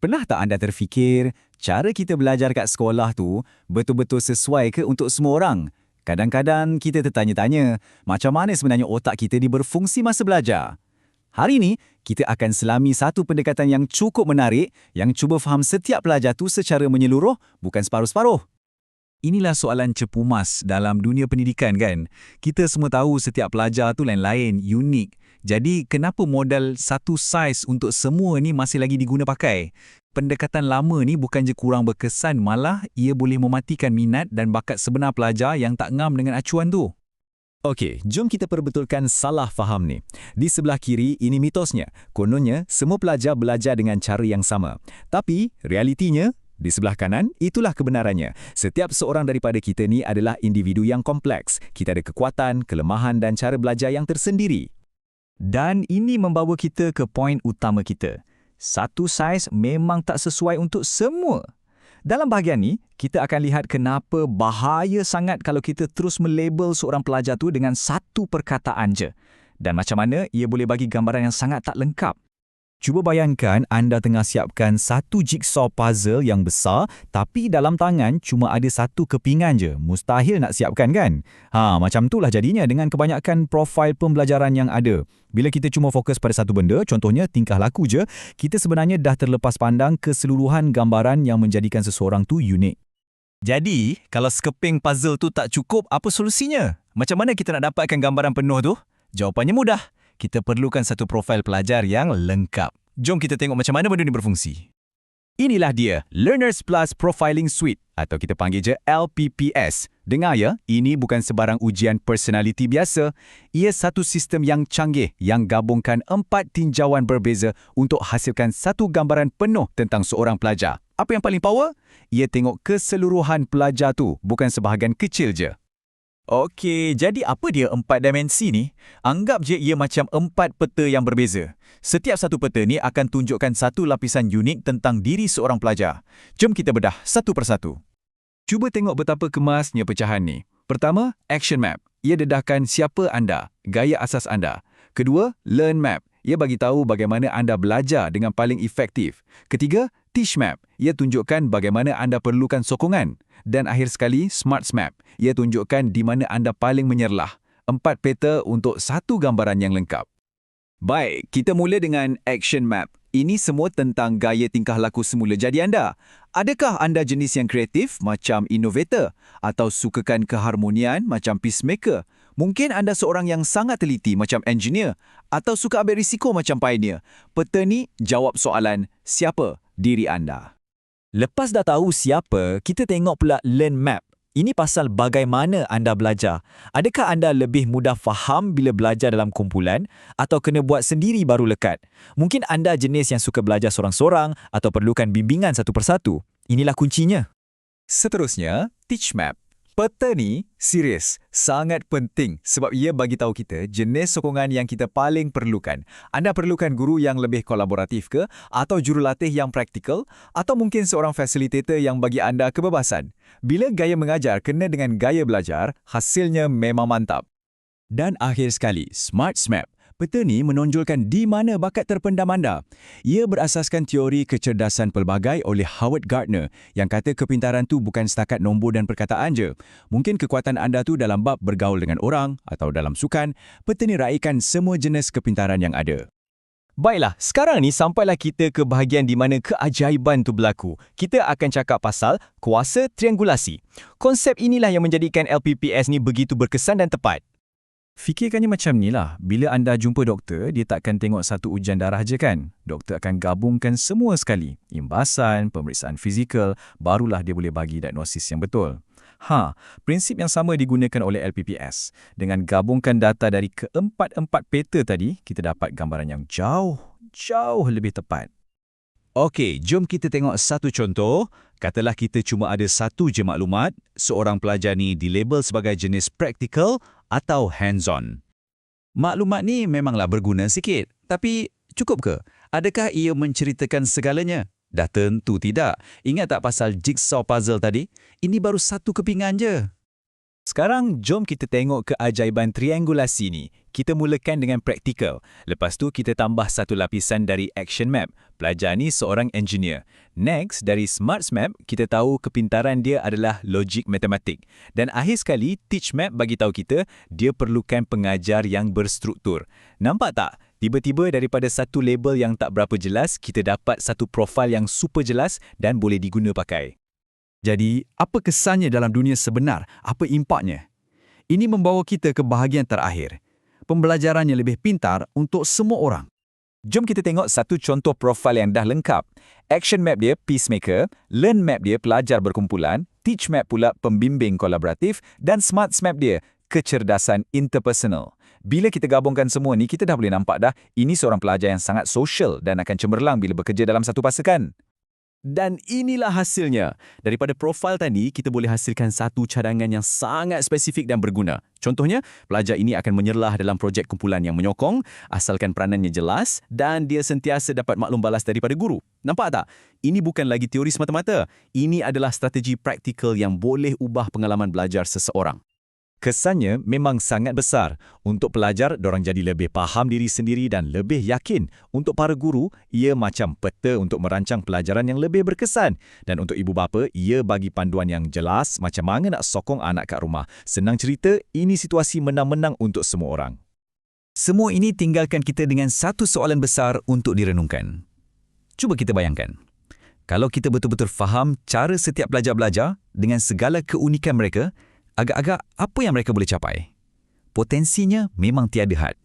Pernah tak anda terfikir, cara kita belajar kat sekolah tu betul-betul sesuai ke untuk semua orang? Kadang-kadang kita tertanya-tanya, macam mana sebenarnya otak kita ni berfungsi masa belajar? Hari ini, kita akan selami satu pendekatan yang cukup menarik yang cuba faham setiap pelajar tu secara menyeluruh, bukan separuh-separuh. Inilah soalan cepu mas dalam dunia pendidikan kan. Kita semua tahu setiap pelajar tu lain-lain, unik. Jadi kenapa modal satu saiz untuk semua ni masih lagi diguna pakai? Pendekatan lama ni bukan je kurang berkesan malah ia boleh mematikan minat dan bakat sebenar pelajar yang tak ngam dengan acuan tu. Okey, jom kita perbetulkan salah faham ni. Di sebelah kiri, ini mitosnya. Kononnya, semua pelajar belajar dengan cara yang sama. Tapi, realitinya, di sebelah kanan, itulah kebenarannya. Setiap seorang daripada kita ni adalah individu yang kompleks. Kita ada kekuatan, kelemahan dan cara belajar yang tersendiri. Dan ini membawa kita ke poin utama kita. Satu saiz memang tak sesuai untuk semua. Dalam bahagian ni, kita akan lihat kenapa bahaya sangat kalau kita terus melabel seorang pelajar tu dengan satu perkataan je. Dan macam mana ia boleh bagi gambaran yang sangat tak lengkap. Cuba bayangkan anda tengah siapkan satu jigsaw puzzle yang besar tapi dalam tangan cuma ada satu kepingan je. Mustahil nak siapkan kan? Ha, macam itulah jadinya dengan kebanyakan profil pembelajaran yang ada. Bila kita cuma fokus pada satu benda, contohnya tingkah laku je, kita sebenarnya dah terlepas pandang keseluruhan gambaran yang menjadikan seseorang tu unik. Jadi, kalau sekeping puzzle tu tak cukup, apa solusinya? Macam mana kita nak dapatkan gambaran penuh tu? Jawapannya mudah kita perlukan satu profil pelajar yang lengkap. Jom kita tengok macam mana benda ini berfungsi. Inilah dia, Learners Plus Profiling Suite atau kita panggil je LPPS. Dengar ya, ini bukan sebarang ujian personality biasa. Ia satu sistem yang canggih yang gabungkan empat tinjauan berbeza untuk hasilkan satu gambaran penuh tentang seorang pelajar. Apa yang paling power? Ia tengok keseluruhan pelajar tu, bukan sebahagian kecil je. Okey, jadi apa dia empat dimensi ni? Anggap je ia macam empat peta yang berbeza. Setiap satu peta ni akan tunjukkan satu lapisan unik tentang diri seorang pelajar. Jom kita bedah satu persatu. Cuba tengok betapa kemasnya pecahan ni. Pertama, action map. Ia dedahkan siapa anda, gaya asas anda. Kedua, learn map. Ia bagi tahu bagaimana anda belajar dengan paling efektif. Ketiga, teach map. Ia tunjukkan bagaimana anda perlukan sokongan. Dan akhir sekali, Smart Map. Ia tunjukkan di mana anda paling menyerlah. Empat peta untuk satu gambaran yang lengkap. Baik, kita mula dengan Action Map. Ini semua tentang gaya tingkah laku semula jadi anda. Adakah anda jenis yang kreatif macam innovator atau sukakan keharmonian macam peacemaker? Mungkin anda seorang yang sangat teliti macam engineer atau suka ambil risiko macam pioneer. Peta ni jawab soalan siapa diri anda. Lepas dah tahu siapa, kita tengok pula learn map. Ini pasal bagaimana anda belajar. Adakah anda lebih mudah faham bila belajar dalam kumpulan atau kena buat sendiri baru lekat? Mungkin anda jenis yang suka belajar seorang-seorang atau perlukan bimbingan satu persatu. Inilah kuncinya. Seterusnya, teach map. Peta ni serius, sangat penting sebab ia bagi tahu kita jenis sokongan yang kita paling perlukan. Anda perlukan guru yang lebih kolaboratif ke atau jurulatih yang praktikal atau mungkin seorang fasilitator yang bagi anda kebebasan. Bila gaya mengajar kena dengan gaya belajar, hasilnya memang mantap. Dan akhir sekali, Smart Smap. Peta ni menonjolkan di mana bakat terpendam anda. Ia berasaskan teori kecerdasan pelbagai oleh Howard Gardner yang kata kepintaran tu bukan setakat nombor dan perkataan je. Mungkin kekuatan anda tu dalam bab bergaul dengan orang atau dalam sukan, peta ni raikan semua jenis kepintaran yang ada. Baiklah, sekarang ni sampailah kita ke bahagian di mana keajaiban tu berlaku. Kita akan cakap pasal kuasa triangulasi. Konsep inilah yang menjadikan LPPS ni begitu berkesan dan tepat. Fikirkannya macam ni lah, bila anda jumpa doktor, dia takkan tengok satu ujian darah je kan? Doktor akan gabungkan semua sekali. Imbasan, pemeriksaan fizikal, barulah dia boleh bagi diagnosis yang betul. Ha, prinsip yang sama digunakan oleh LPPS. Dengan gabungkan data dari keempat-empat peta tadi, kita dapat gambaran yang jauh, jauh lebih tepat. Okey, jom kita tengok satu contoh. Katalah kita cuma ada satu je maklumat, seorang pelajar ni dilabel sebagai jenis practical atau hands-on. Maklumat ni memanglah berguna sikit, tapi cukup ke? Adakah ia menceritakan segalanya? Dah tentu tidak. Ingat tak pasal jigsaw puzzle tadi? Ini baru satu kepingan je. Sekarang, jom kita tengok keajaiban triangulasi ni. Kita mulakan dengan praktikal. Lepas tu kita tambah satu lapisan dari action map. Pelajar ni seorang engineer. Next, dari Smarts Map, kita tahu kepintaran dia adalah logik matematik. Dan akhir sekali, Teach Map bagi tahu kita dia perlukan pengajar yang berstruktur. Nampak tak? Tiba-tiba daripada satu label yang tak berapa jelas, kita dapat satu profil yang super jelas dan boleh diguna pakai. Jadi, apa kesannya dalam dunia sebenar? Apa impaknya? Ini membawa kita ke bahagian terakhir. Pembelajaran yang lebih pintar untuk semua orang. Jom kita tengok satu contoh profil yang dah lengkap. Action map dia peacemaker, learn map dia pelajar berkumpulan, teach map pula pembimbing kolaboratif dan smart map dia kecerdasan interpersonal. Bila kita gabungkan semua ni, kita dah boleh nampak dah ini seorang pelajar yang sangat social dan akan cemerlang bila bekerja dalam satu pasukan. Dan inilah hasilnya. Daripada profil tadi, kita boleh hasilkan satu cadangan yang sangat spesifik dan berguna. Contohnya, pelajar ini akan menyerlah dalam projek kumpulan yang menyokong, asalkan peranannya jelas dan dia sentiasa dapat maklum balas daripada guru. Nampak tak? Ini bukan lagi teori semata-mata. Ini adalah strategi praktikal yang boleh ubah pengalaman belajar seseorang. Kesannya memang sangat besar. Untuk pelajar, dorang jadi lebih faham diri sendiri dan lebih yakin. Untuk para guru, ia macam peta untuk merancang pelajaran yang lebih berkesan. Dan untuk ibu bapa, ia bagi panduan yang jelas macam mana nak sokong anak kat rumah. Senang cerita, ini situasi menang-menang untuk semua orang. Semua ini tinggalkan kita dengan satu soalan besar untuk direnungkan. Cuba kita bayangkan. Kalau kita betul-betul faham cara setiap pelajar belajar dengan segala keunikan mereka, agak-agak apa yang mereka boleh capai? Potensinya memang tiada had.